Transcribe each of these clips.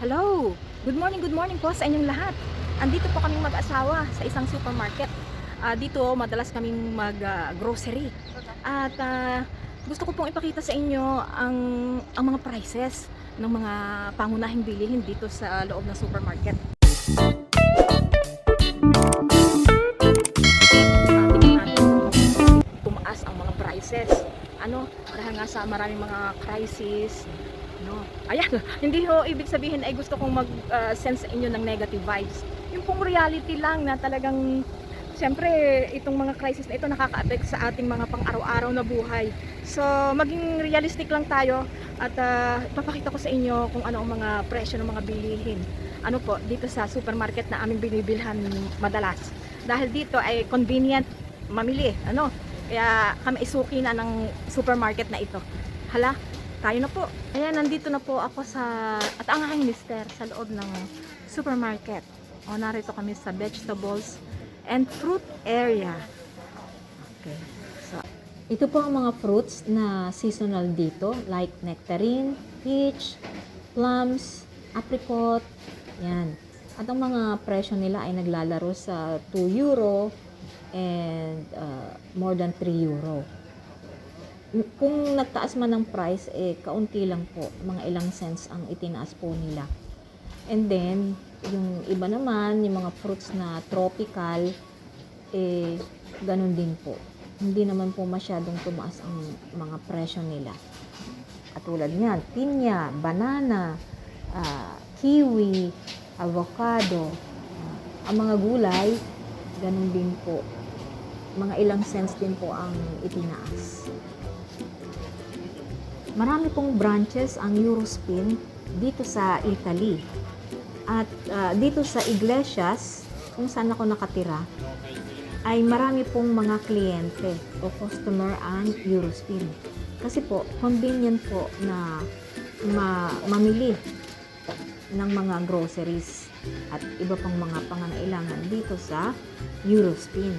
Hello! Good morning, good morning po sa inyong lahat. Andito po kaming mag-asawa sa isang supermarket. Ah, dito madalas kaming mag-grocery. At ah, gusto ko pong ipakita sa inyo ang, ang mga prices ng mga pangunahing bilihin dito sa loob ng supermarket. Ah, tumaas ang mga prices. Ano, dahil nga sa maraming mga crisis, no. Ayan, hindi ho ibig sabihin ay gusto kong mag-send sa inyo ng negative vibes. Yung pong reality lang na talagang Siyempre, itong mga crisis na ito nakaka-affect sa ating mga pang-araw-araw na buhay. So, maging realistic lang tayo at ah, ipapakita ko sa inyo kung ano ang mga presyo ng mga bilihin. Ano po, dito sa supermarket na aming binibilhan madalas. Dahil dito ay convenient mamili. Ano? Kaya kami isuki na ng supermarket na ito. Hala, tayo na po. Ayan, nandito na po ako sa, at ang aking mister sa loob ng supermarket. O, narito kami sa vegetables and fruit area. Okay. So, Ito po ang mga fruits na seasonal dito like nectarine, peach, plums, apricot, yan. At ang mga presyo nila ay naglalaro sa 2 euro and uh, more than 3 euro. Kung nagtaas man ng price, eh, kaunti lang po, mga ilang cents ang itinaas po nila. And then, yung iba naman, yung mga fruits na tropical, eh, ganun din po. Hindi naman po masyadong tumaas ang mga presyo nila. Katulad niyan, pinya, banana, ah, kiwi, avocado, ah, ang mga gulay, ganun din po. Mga ilang cents din po ang itinaas. Marami pong branches ang Eurospin dito sa Italy. At ah, dito sa Iglesias, kung saan ako nakatira, ay marami pong mga kliyente o customer ang Eurospin. Kasi po, convenient po na ma- mamili ng mga groceries at iba pang mga pangangailangan dito sa Eurospin.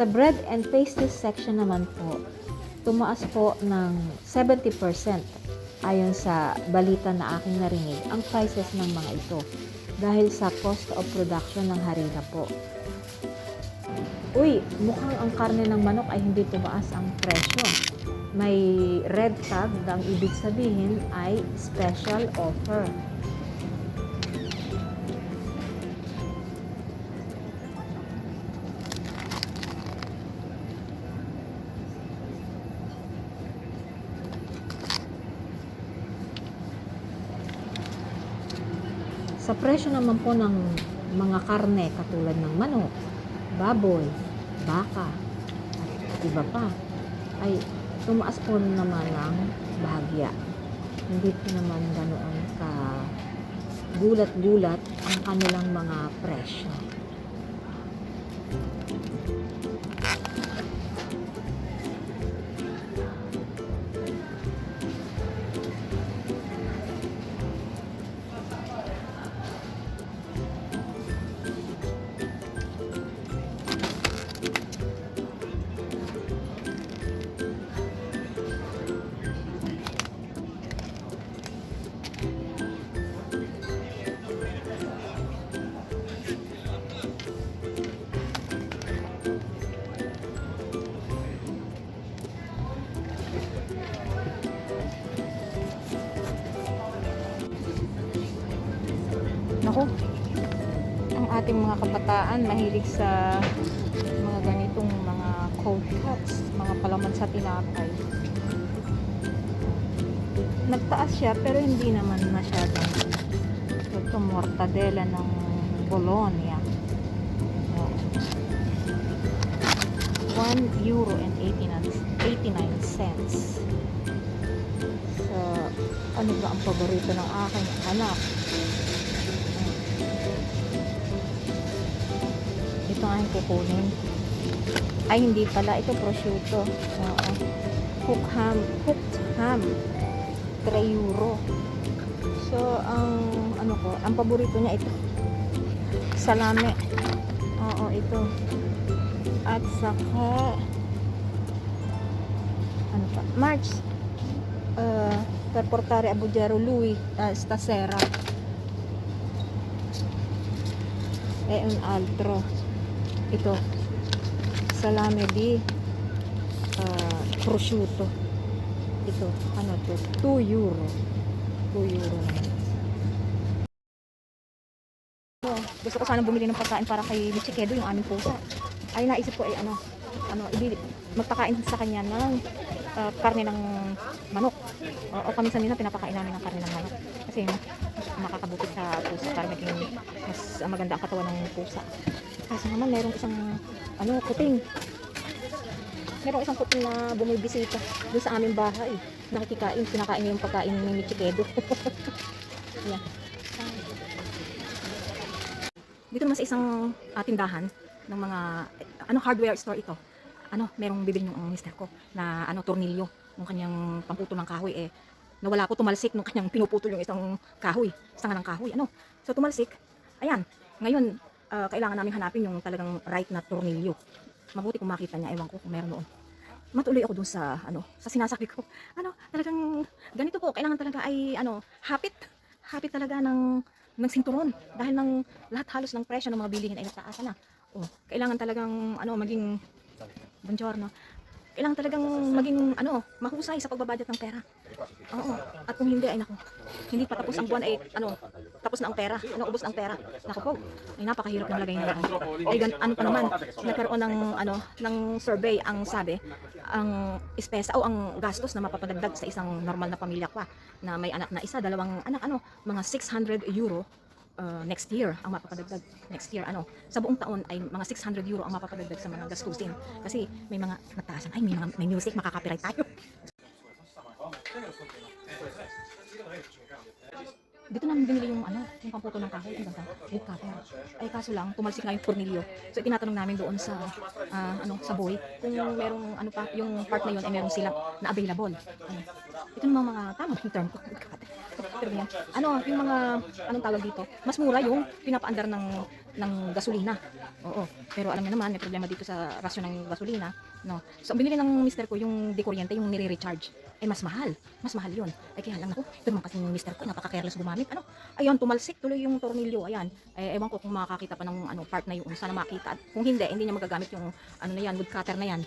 Sa bread and pastries section naman po, tumaas po ng 70% ayon sa balita na aking narinig ang prices ng mga ito dahil sa cost of production ng harina po. Uy, mukhang ang karne ng manok ay hindi tumaas ang presyo. May red tag na ang ibig sabihin ay special offer. Presyo naman po ng mga karne katulad ng manok, baboy, baka, at iba pa, ay tumaas po naman ng bahagya. Hindi po naman ganoon ka gulat-gulat ang kanilang mga presyo. Naku, ang ating mga kabataan mahilig sa mga ganitong mga cold cuts, mga palaman sa tinapay. Nagtaas siya pero hindi naman masyadong ito mortadela ng Bologna. 1 euro and 89, 89 cents. So, ano ba ang paborito ng aking anak? Kukunin. Ay, hindi pala. Ito prosciutto. Oo. Hook ham. Hooked ham. 3 euro. So, ang ano ko, ang paborito niya ito. Salame. Oo, ito. At saka ano pa? March. Uh, per portare a Bugero Lui uh, stasera. E un altro. Ito. Salame di uh, prosciutto. Ito. Ano to? 2 euro. 2 euro. Oh, gusto ko sana bumili ng pagkain para kay Michikedo, yung aming pusa. Ay, naisip ko ay ano, ano, ibili, magpakain sa kanya ng ah, karne ng manok. O, o kami-minsan pinapakain namin ng karne ng manok. Kasi makakabuti sa pusa para maging mas maganda ang katawan ng pusa. Kaso naman, merong isang ano, kuting. Merong isang kuting na bumibisita doon sa aming bahay. Nakikikain, kinakain yung pagkain ng Michikedo. Yan. Dito naman sa isang ah, tindahan ng mga ano hardware store ito. Ano, merong bibili yung mister ko na ano tornilyo ng kanyang pamputo ng kahoy eh nawala ko tumalsik nung kanyang pinuputol yung isang kahoy, isang ng kahoy. Ano? So tumalsik. Ayan. Ngayon, ah, kailangan namin hanapin yung talagang right na tornilyo. Mabuti kung makita niya, ewan ko kung meron noon. Matuloy ako dun sa ano, sa sinasabi ko. Ano, talagang ganito po, kailangan talaga ay ano, hapit. Hapit talaga ng ng sinturon dahil ng lahat halos ng presyo ng mga bilihin ay nagtaasan na. Oh, kailangan talagang ano maging buongiorno. Kailangan talagang maging ano, mahusay sa pagbabudget ng pera. Oo. At kung hindi ay nako. Hindi pa tapos ang buwan ay ano, tapos na ang pera. Ano, ubos ang pera. Nako po. Ay napakahirap ng lagay ano. Ay gan, ano pa naman, nagkaroon ng ano, ng survey ang sabi, ang espesa o ang gastos na mapapadagdag sa isang normal na pamilya pa na may anak na isa, dalawang anak ano, mga 600 euro uh, next year ang mapapadagdag next year ano sa buong taon ay mga 600 euro ang mapapadagdag sa mga gastusin kasi may mga nagtaasan ay may mga may music makaka-copyright tayo dito namin binili yung ano, yung pamputo ng kahoy, ang ganda, wood cutter. Ay kaso lang, tumalsik nga yung tornilyo. So tinatanong namin doon sa ah, ano, sa boy kung merong ano pa, yung part na yun ay meron sila na available. Ano. Ito yung mga tama yung term ko. Cutter. Yan, ano, yung mga anong tawag dito, mas mura yung pinapaandar ng ng gasolina. Oo. Pero alam niyo naman, may problema dito sa rasyon ng gasolina. No. So, binili ng mister ko yung dekuryente, yung nire-recharge. Eh, mas mahal. Mas mahal yun. Ay, kaya lang ako, ito naman kasi yung mister ko, napaka-careless gumamit. Ano? Ayun, tumalsik tuloy yung tornilyo. Ayan. Eh, ewan ko kung makakita pa ng ano, part na yun. Sana makita. Kung hindi, hindi niya magagamit yung ano na yan, woodcutter na yan.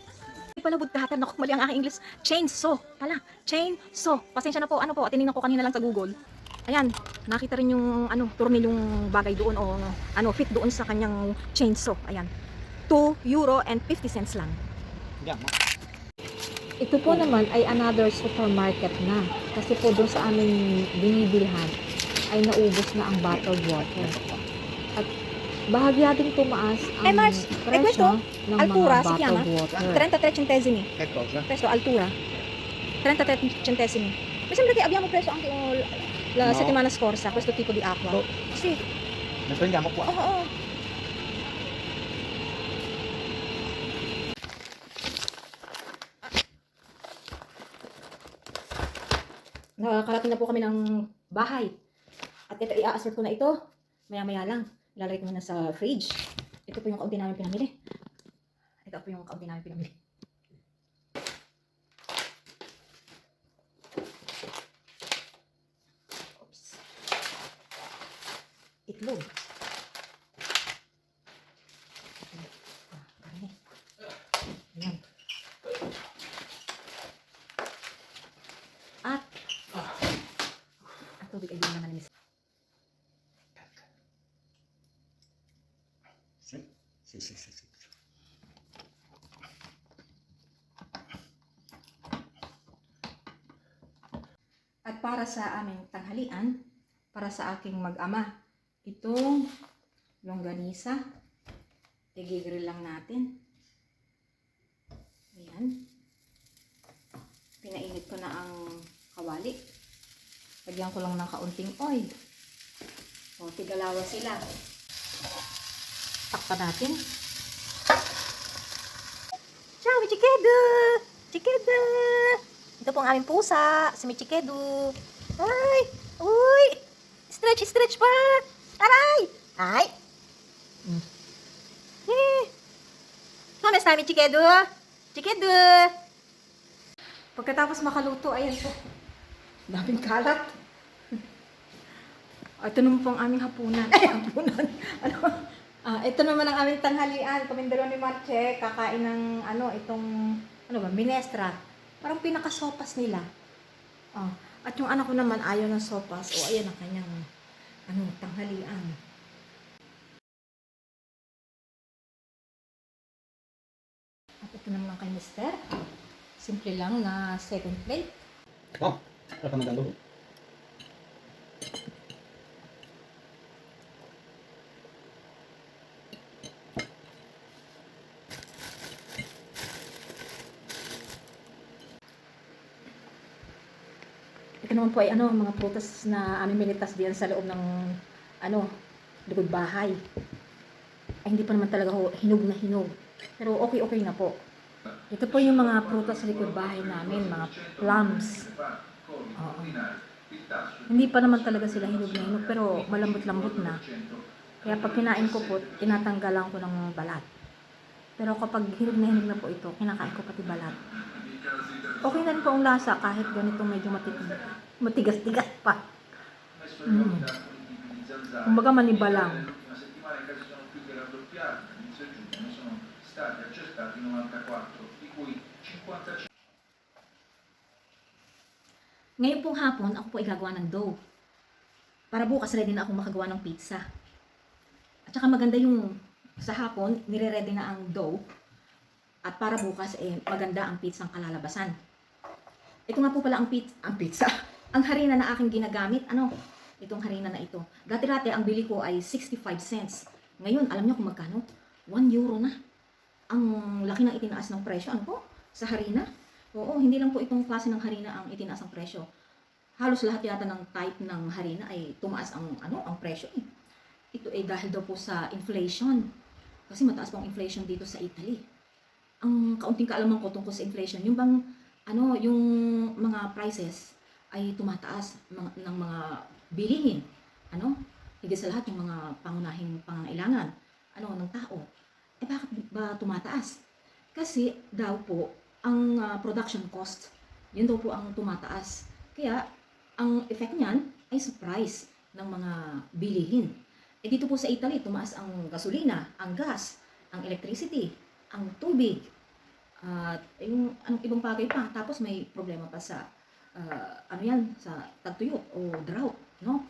Pala woodcutter. Naku, mali ang aking English. Chainsaw. Pala. Chainsaw. Pasensya na po. Ano po, tinignan ko kanina lang sa Google. Ayan, nakita rin yung ano, tornilyong bagay doon o ano, fit doon sa kanyang chainsaw. Ayan. 2 euro and 50 cents lang. Ito po naman ay another supermarket na. Kasi po doon sa aming binibilhan ay naubos na ang bottled water. At bahagya din tumaas ang Eh, Mars, eh, presyo questo, ng altura, mga si bottled water. 33 centesimi. Questo, altura. 33 centesimi. Mi sembra che abbiamo preso anche oh, la No. settimana scorsa questo tipo di acqua. Oh. Sì, Ne prendiamo qua. oo, oo. Nakakarating na po kami ng bahay. At ito, i-assort ko na ito. Maya-maya lang. Ilalagay ko muna sa fridge. Ito po yung kaunti namin pinamili. Ito po yung kaunti namin pinamili. Oops. Itlog. Ah. Ayan. At ang tubig ay naman namin. Sì, Sige, sige, sige. At para sa aming tanghalian, para sa aking mag-ama, itong longganisa, igigrill lang natin. Ayan. Pinainit ko na ang kawali. Lagyan ko lang ng kaunting oil. O, tigalawa sila. Takpan natin. Ciao, Michikedu! Chikedu! Ito po ang aming pusa, si Michikedu. Ay! Uy! Stretch, stretch pa! Aray! Ay! Mm. Eh! Kamusta, Michikedu? Chikedu! Pagkatapos makaluto, ayan po. Daming kalat. Ito naman po ang aming hapunan. Ay, hapunan. Ano? Ah, ito naman ang aming tanghalian. Kamindero ni Marche, kakain ng ano, itong, ano ba, minestra. Parang pinakasopas nila. Ah, at yung anak ko naman ayaw ng sopas. O ayan ang kanyang ano, tanghalian. At ito naman kay Mister. Simple lang na second plate. Oh, wala ka Ito naman po ay ano, mga prutas na aming militas diyan sa loob ng ano, likod bahay. Ay hindi pa naman talaga ho, hinog na hinog. Pero okay-okay na po. Ito po yung mga prutas sa likod bahay namin, mga plums. Oo. Hindi pa naman talaga sila hinog na hinog, pero malambot-lambot na. Kaya pag kinain ko po, tinatanggalan ko ng balat. Pero kapag hinog na hinog na po ito, kinakain ko pati balat. Okay na rin po ang lasa kahit ganito medyo matitig, matigas-tigas pa. Mm. Kumbaga maniba lang. L'ultima settimana i casi sono più che raddoppiati, inizio giugno ne sono stati accertati 94, di cui 55 Ngayon pong hapon, ako po ay gagawa ng dough. Para bukas ready na ako makagawa ng pizza. At saka maganda yung sa hapon, nire-ready na ang dough. At para bukas, eh, maganda ang pizza ang kalalabasan. Ito nga po pala ang, pizza, ang pizza. ang harina na aking ginagamit. Ano? Itong harina na ito. Dati-dati, ang bili ko ay 65 cents. Ngayon, alam niyo kung magkano? 1 euro na. Ang laki ng itinaas ng presyo. Ano po? Sa harina? Oo, hindi lang po itong klase ng harina ang itinaas ang presyo. Halos lahat yata ng type ng harina ay tumaas ang ano, ang presyo eh. Ito ay dahil daw po sa inflation. Kasi mataas po ang inflation dito sa Italy. Ang kaunting kaalaman ko tungkol sa inflation, yung bang ano, yung mga prices ay tumataas mga, ng mga bilihin. Ano? Higit sa lahat yung mga pangunahing pangangailangan ano ng tao. Eh bakit ba tumataas? Kasi daw po ang ah, production cost, yun daw po ang tumataas. Kaya, ang effect niyan ay sa price ng mga bilihin. Eh dito po sa Italy, tumaas ang gasolina, ang gas, ang electricity, ang tubig, at yung anong ibang bagay pa. Tapos may problema pa sa, ah, ano yan, sa tagtuyot o drought, no?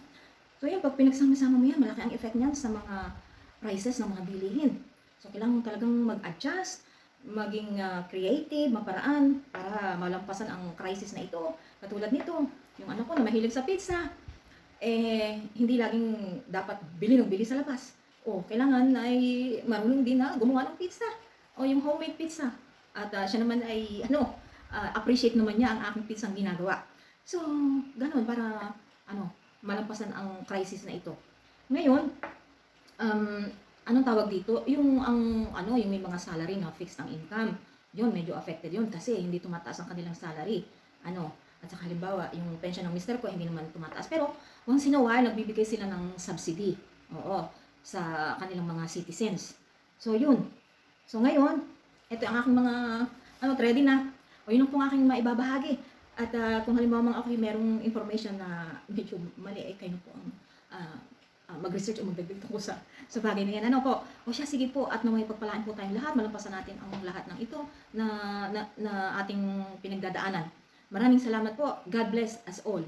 So yan, pag pinagsama-sama mo yan, malaki ang effect niyan sa mga prices ng mga bilihin. So kailangan mo talagang mag-adjust, maging ah, creative, maparaan para malampasan ang crisis na ito. Katulad nito, yung anak ko na mahilig sa pizza, eh, hindi laging dapat bili ng bili sa labas. O, kailangan ay marunong din na gumawa ng pizza. O, yung homemade pizza. At ah, siya naman ay, ano, ah, appreciate naman niya ang aking pizza ang ginagawa. So, ganun, para, ano, malampasan ang crisis na ito. Ngayon, um, anong tawag dito? Yung ang ano, yung may mga salary na fixed ang income. Yun, medyo affected yun kasi hindi tumataas ang kanilang salary. Ano, at saka halimbawa, yung pension ng mister ko hindi naman tumataas. Pero once in a while, nagbibigay sila ng subsidy. Oo, sa kanilang mga citizens. So, yun. So, ngayon, ito ang aking mga, ano, ready na. O, yun ang pong aking maibabahagi. At ah, kung halimbawa mga ako merong information na medyo mali, eh, kayo po ang ah, ah, mag-research o magdagdag tungkol sa, sa bagay na yan. Ano po? O siya, sige po, at naway pagpalaan po tayong lahat, malampasan natin ang lahat ng ito na, na, na ating pinagdadaanan. Maraming salamat po. God bless us all.